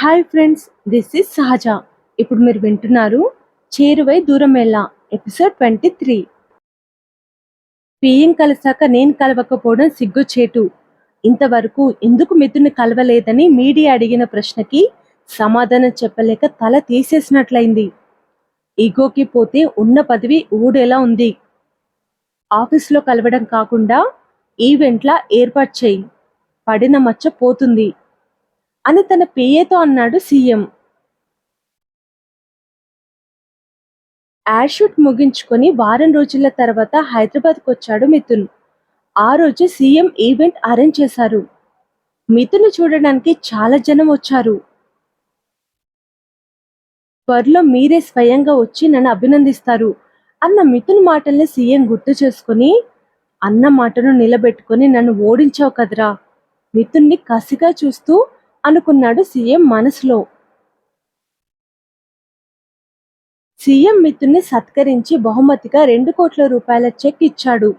Hi friends this is సహజ ఇప్పుడు మీరు వింటున్నారు చేరువై దూరం వెళ్ళా ఎపిసోడ్ ట్వంటీ త్రీ పిఎం కలిసాక నేను కలవకపోవడం సిగ్గుచేటు ఇంతవరకు ఎందుకు మిథుని కలవలేదని మీడియా అడిగిన ప్రశ్నకి సమాధానం చెప్పలేక తల తీసేసినట్లయింది. ఈగోకి పోతే ఉన్న పదవి ఊడేలా ఉంది. ఆఫీస్లో కలవడం కాకుండా ఈవెంట్లా ఏర్పాటు చేయి. పడిన మచ్చ పోతుంది. అని తన పిఏతో అన్నాడు సీఎం. యాడ్షూట్ ముగించుకొని వారం రోజుల తర్వాత హైదరాబాద్కు వచ్చాడు మిథున్. ఆ రోజు సీఎం ఈవెంట్ అరేంజ్ చేశారు. మిథున్ చూడడానికి చాలా జనం వచ్చారు. త్వరలో మీరే స్వయంగా వచ్చి నన్ను అభినందిస్తారు అన్న మిథున్ మాటల్ని సీఎం గుర్తు చేసుకుని అన్న మాటను నిలబెట్టుకొని నన్ను ఓడించావు కదరా. మిథున్ని కసిగా చూస్తూ అనుకున్నాడు సీఎం మనసులో. సీఎం మిథున్ని సత్కరించి బహుమతిగా రెండు కోట్ల రూపాయల చెక్ ఇచ్చాడు.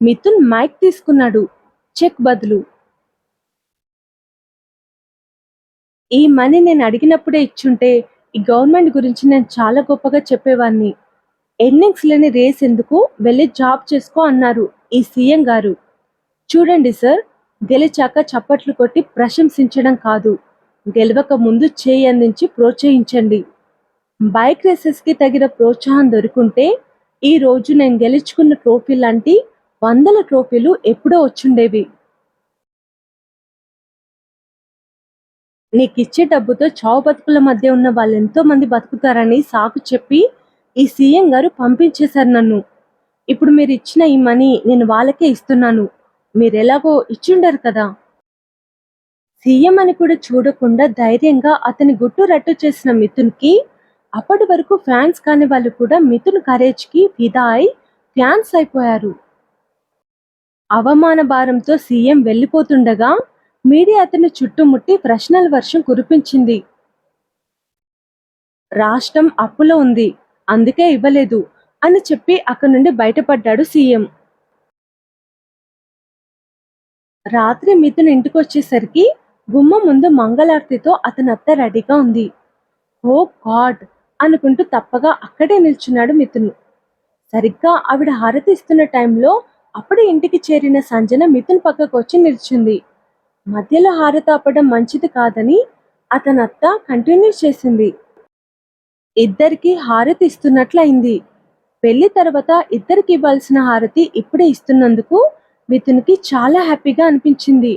మిథున్ మైక్ తీసుకున్నాడు. చెక్ బదులు. ఈ మనీ నేను అడిగినప్పుడే ఇచ్చుంటే ఈ గవర్నమెంట్ గురించి నేను చాలా గొప్పగా చెప్పేవాడిని ఎర్నింగ్స్ లేని రేస్ ఎందుకు? వెళ్ళి జాబ్ చేసుకో అన్నారు ఈ సీఎం గారు. చూడండి సార్ గెలిచాక చప్పట్లు కొట్టి ప్రశంసించడం కాదు. గెలవక ముందు చేయి అందించి ప్రోత్సహించండి. బైక్ రేసెస్కి తగిన ప్రోత్సాహం దొరుకుంటే ఈ రోజు నేను గెలుచుకున్న ట్రోఫీ లాంటి వందల ట్రోఫీలు ఎప్పుడో వచ్చుండేవి. నీకు ఇచ్చే డబ్బుతో చావు బతుకుల మధ్య ఉన్న వాళ్ళు ఎంతో మంది బతుకుతారని సాకు చెప్పి ఈ సీఎం గారు పంపించేశారు నన్ను. ఇప్పుడు మీరు ఇచ్చిన ఈ మనీ నేను వాళ్ళకే ఇస్తున్నాను. మీరు ఎలాగో ఇచ్చుండరు కదా. సీఎం అని కూడా చూడకుండా ధైర్యంగా అతని గుట్టు రట్టు చేసిన మిథున్కి అప్పటి వరకు ఫ్యాన్స్ కాని వాళ్ళు కూడా మిథున్ కరేజ్కి ఫిదా అయి ఫ్యాన్స్ అయిపోయారు. అవమాన భారంతో సీఎం వెళ్ళిపోతుండగా మీడియా అతని చుట్టుముట్టి ప్రశ్నల వర్షం కురిపించింది. రాష్ట్రం అప్పులో ఉంది అందుకే ఇవ్వలేదు అని చెప్పి అక్కడి నుండి బయటపడ్డాడు సీఎం. రాత్రి మిథున్ ఇంటికి వచ్చేసరికి గుమ్మ ముందు మంగళారతితో అతని అత్త రెడీగా ఉంది. Oh God! అనుకుంటూ తప్పగా అక్కడే నిల్చున్నాడు మిథున్. సరిగ్గా ఆవిడ హారతి ఇస్తున్న టైంలో అప్పుడే ఇంటికి చేరిన సంజన మిథున్ పక్కకు వచ్చి నిల్చుంది. మధ్యలో హారతి ఆపడం మంచిది కాదని అతని అత్త కంటిన్యూ చేసింది. ఇద్దరికి హారతి ఇస్తున్నట్లయింది. పెళ్ళి తర్వాత ఇద్దరికి ఇవ్వాల్సిన హారతి ఇప్పుడే ఇస్తున్నందుకు మిథున్కి చాలా హ్యాపీగా అనిపించింది.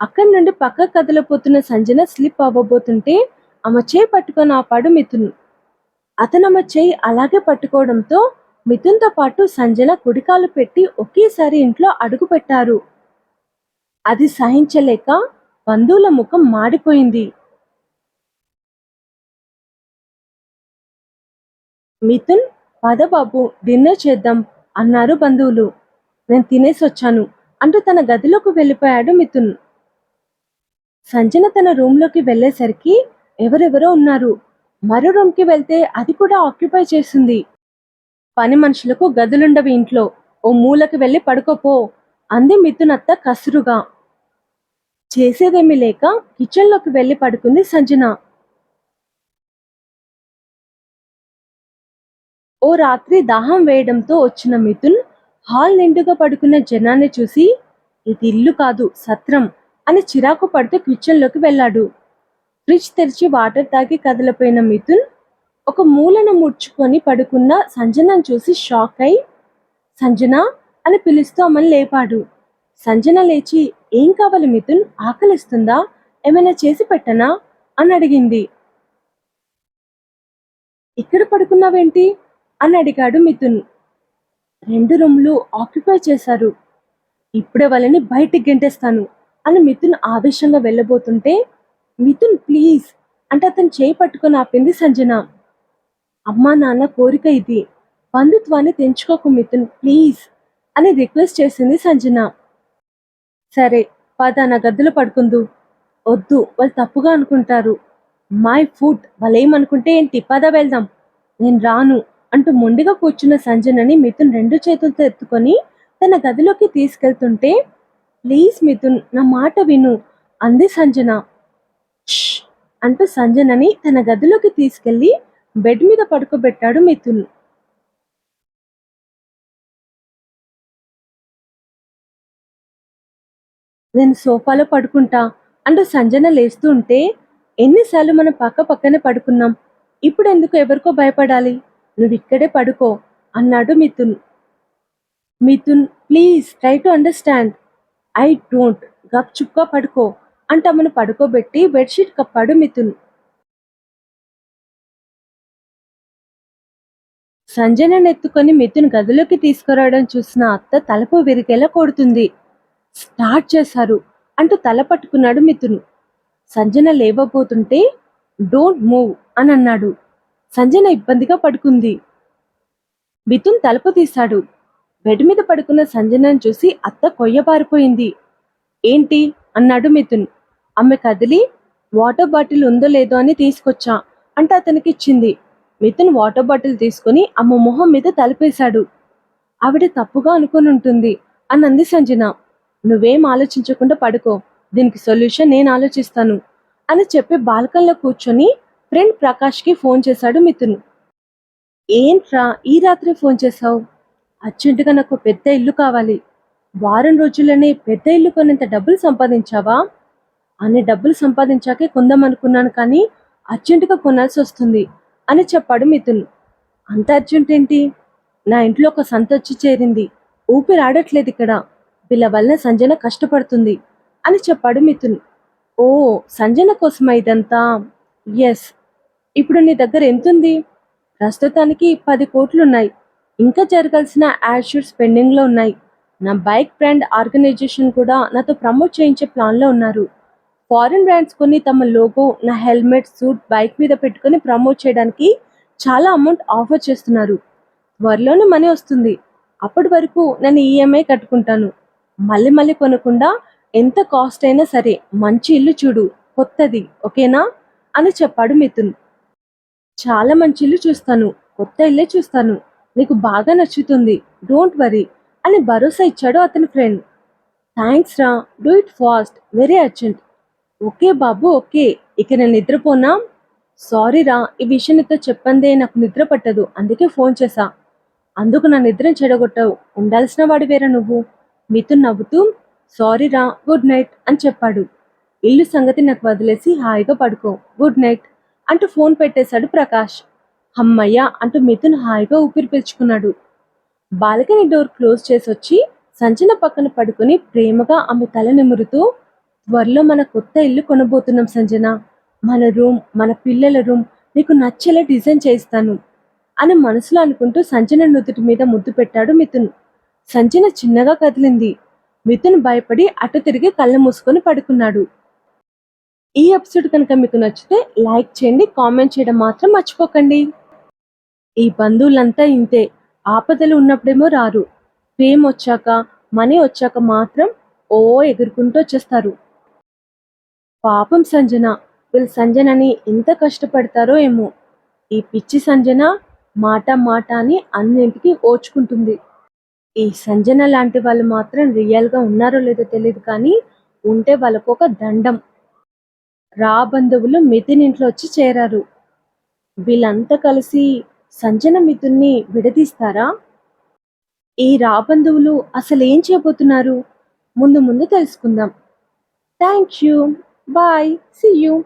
అక్కడి నుండి పక్క కదలపోతున్న సంజన స్లిప్ అవ్వబోతుంటే ఆమె చేయి పట్టుకొని ఆపాడు మిథున్. అతను ఆమె చేయి అలాగే పట్టుకోవడంతో మిథున్తో పాటు సంజన కుడికాలు పెట్టి ఒకేసారి ఇంట్లో అడుగు పెట్టారు. అది సహించలేక బంధువుల ముఖం మాడిపోయింది. మిథున్ పదబాబు డిన్నర్ చేద్దాం అన్నారు బంధువులు. నేను తినేసి వచ్చాను. అంటూ తన గదిలోకి వెళ్ళిపోయాడు మిథున్. సంజన తన రూమ్లోకి వెళ్ళేసరికి ఎవరెవరో ఉన్నారు. మరో రూమ్కి వెళ్తే అది కూడా ఆక్యుపై చేసింది. పని మనుషులకు గదులుండవి ఇంట్లో. ఓ మూలకి వెళ్ళి పడుకోపో. అంది మిథున్ అత్త కసురుగా. చేసేదేమీ లేక కిచెన్లోకి వెళ్ళి పడుకుంది సంజన. ఓ రాత్రి దాహం వేయడంతో వచ్చిన మిథున్ హాల్ నిండుగా పడుకున్న జనాన్ని చూసి ఇది ఇల్లు కాదు సత్రం అని చిరాకు పడుతూ కిచెన్లోకి వెళ్ళాడు. ఫ్రిడ్జ్ తెరిచి వాటర్ తాగి కదిలిపోయిన మిథున్ ఒక మూలను ముడుచుకొని పడుకున్న సంజనను చూసి షాక్ అయి సంజన అని పిలుస్తూ అమ్మని లేపాడు. సంజన లేచి ఏం కావాలి మిథున్? ఆకలిస్తుందా? ఏమైనా చేసి పెట్టనా? అని అడిగింది. ఇక్కడ పడుకున్నావేంటి? అని అడిగాడు మిథున్. రెండు రూమ్లు ఆక్యుపై చేశారు. ఇప్పుడే వాళ్ళని బయటికి గెంటేస్తాను అని మిథున్ ఆవేశంగా వెళ్ళబోతుంటే మిథున్ ప్లీజ్ అంటే అతను చేయి పట్టుకొని ఆపింది సంజన. అమ్మా నాన్న కోరిక ఇది. బంధుత్వాన్ని తెంచుకోకు మిథున్ ప్లీజ్ అని రిక్వెస్ట్ చేసింది సంజన. సరే పద నా గద్దెలో పడుకుందు. వద్దు వాళ్ళు తప్పుగా అనుకుంటారు. మై ఫుడ్ వాళ్ళు ఏమనుకుంటే ఏంటి? పద వెళ్దాం. నేను రాను. అంటూ మొండిగా కూర్చున్న సంజనని మిథున్ రెండు చేతులతో ఎత్తుకొని తన గదిలోకి తీసుకెళ్తుంటే ప్లీజ్ మిథున్ నా మాట విను అంది సంజన. అంటూ సంజనని తన గదిలోకి తీసుకెళ్ళి బెడ్ మీద పడుకోబెట్టాడు మిథున్. నేను సోఫాలో పడుకుంటా అంటూ సంజన లేస్తూ ఉంటే ఎన్నిసార్లు మనం పక్క పక్కనే పడుకున్నాం? ఇప్పుడు ఎందుకు ఎవరికో భయపడాలి? నువ్వు ఇక్కడే పడుకో అన్నాడు Mithun. Mithun please try to understand. I don't. గప్ చుక్కా పడుకో అంట అమ్మను పడుకోబెట్టి బెడ్షీట్ కప్పాడు మిథున్. సంజనను ఎత్తుకొని మిథున్ గదిలోకి తీసుకురావడం చూసిన అత్త తలపు విరిగేలా కొడుతుంది. స్టార్ట్ చేశారు అంటూ తల పట్టుకున్నాడు మిథున్. సంజన లేవబోతుంటే డోంట్ మూవ్ అని అన్నాడు. సంజన ఇబ్బందిగా పడుకుంది. మిథున్ తలుపు తీశాడు. బెడ్ మీద పడుకున్న సంజనను చూసి అత్త కొయ్యబారిపోయింది. ఏంటి? అన్నాడు మిథున్. ఆమె కదిలి వాటర్ బాటిల్ ఉందో లేదో అని తీసుకొచ్చా అంటే అతనికి ఇచ్చింది మిథున్ వాటర్ బాటిల్ తీసుకుని అమ్మ మొహం మీద తలిపేశాడు. ఆవిడ తప్పుగా అనుకుని ఉంటుంది అన్నంది సంజన. నువ్వేం ఆలోచించకుండా పడుకో. దీనికి సొల్యూషన్ నేను ఆలోచిస్తాను అని చెప్పి బాల్కన్లో కూర్చొని ఫ్రెండ్ ప్రకాష్కి ఫోన్ చేశాడు మిథున్. ఏంట్రా ఈ రాత్రి ఫోన్ చేశావు? అర్జెంటుగా నాకు పెద్ద ఇల్లు కావాలి. వారం రోజుల్లోనే పెద్ద ఇల్లు కొనేంత డబ్బులు సంపాదించావా? అన్ని డబ్బులు సంపాదించాకే కొందామనుకున్నాను కానీ అర్జెంటుగా కొనాల్సి వస్తుంది అని చెప్పాడు మిథున్. అంత అర్జెంట్ ఏంటి? నా ఇంట్లో ఒక సంత వచ్చి చేరింది. ఊపిరి ఆడట్లేదు ఇక్కడ. వీళ్ళ వల్ల సంజన కష్టపడుతుంది అని చెప్పాడు మిథున్. ఓ సంజన కోసమా ఇదంతా? ఎస్ ఇప్పుడు నీ దగ్గర ఎంతుంది? ప్రస్తుతానికి పది కోట్లున్నాయి. ఇంకా జరగాల్సిన యాడ్ షూట్స్ పెండింగ్లో ఉన్నాయి. నా బైక్ బ్రాండ్ ఆర్గనైజేషన్ కూడా నాతో ప్రమోట్ చేయించే ప్లాన్లో ఉన్నారు. ఫారిన్ బ్రాండ్స్ కొన్ని తమ లోగో నా హెల్మెట్ సూట్ బైక్ మీద పెట్టుకొని ప్రమోట్ చేయడానికి చాలా అమౌంట్ ఆఫర్ చేస్తున్నారు. త్వరలోనే మనీ వస్తుంది. అప్పటి వరకు నేను ఈఎంఐ కట్టుకుంటాను. మళ్ళీ మళ్ళీ కొనకుండా ఎంత కాస్ట్ అయినా సరే మంచి ఇల్లు చూడు కొత్తది ఓకేనా? అని చెప్పాడు మిథున్. చాలా మంచి ఇల్లు చూస్తాను. కొత్త ఇల్లే చూస్తాను. నీకు బాగా నచ్చుతుంది. డోంట్ వరీ అని భరోసా ఇచ్చాడు అతని ఫ్రెండ్. థ్యాంక్స్ రా. Do it fast. Very urgent. Okay Babu okay. ఇక నేను నిద్రపోనా? సారీ రా. ఈ విషయం నీతో చెప్పందే. నాకు నిద్ర పట్టదు. అందుకే ఫోన్ చేశా. అందుకు నా నిద్రను చెడగొట్టావు. ఉండాల్సిన వాడివేరా నువ్వు? మిథున్ నవ్వుతూ సారీ రా. గుడ్ నైట్ అని చెప్పాడు. ఇల్లు సంగతి నాకు వదిలేసి హాయిగా పడుకో. Good night. అంటూ ఫోన్ పెట్టేశాడు ప్రకాష్. అమ్మయ్య అంటూ మిథున్ హాయిగా ఊపిరి పీల్చుకున్నాడు. బాల్కనీ డోర్ క్లోజ్ చేసి వచ్చి సంచన పక్కన పడుకుని ప్రేమగా ఆమె తల నిమురుతూ త్వరలో మన కొత్త ఇల్లు కొనబోతున్నాం సంజన. మన రూమ్ మన పిల్లల రూమ్ నీకు నచ్చేలా డిజైన్ చేయిస్తాను అని మనసులో అనుకుంటూ సంజన నుదుటి మీద ముద్దు పెట్టాడు మిథున్. సంజన చిన్నగా కదిలింది. మిథున్ భయపడి అటు తిరిగి కళ్ళు మూసుకొని పడుకున్నాడు. ఈ ఎపిసోడ్ కనుక మీకు నచ్చితే లైక్ చేయండి కామెంట్ చేయడం మాత్రం మర్చిపోకండి. ఈ బంధువులంతా ఇంతే. ఆపదలు ఉన్నప్పుడేమో రారు. ఫేమ్ వచ్చాక మనీ వచ్చాక మాత్రం ఓ ఎగురుకుంటూ వచ్చేస్తారు. పాపం సంజన. వీళ్ళు సంజనని ఎంత కష్టపడతారో ఏమో. ఈ పిచ్చి సంజన మాట మాట అని అన్నింటికి ఓచుకుంటుంది. ఈ సంజన లాంటి వాళ్ళు మాత్రం రియల్గా ఉన్నారో లేదో తెలియదు కానీ ఉంటే వాళ్ళకు ఒక దండం. రా బంధువులు మిథున్ ఇంట్లో వచ్చి చేరారు. వీళ్ళంతా కలిసి సంజన మిథున్ని విడదీస్తారా? ఈ రాబంధువులు అసలు ఏం చేయబోతున్నారు? ముందు ముందు తెలుసుకుందాం. Thank you. Bye. See you.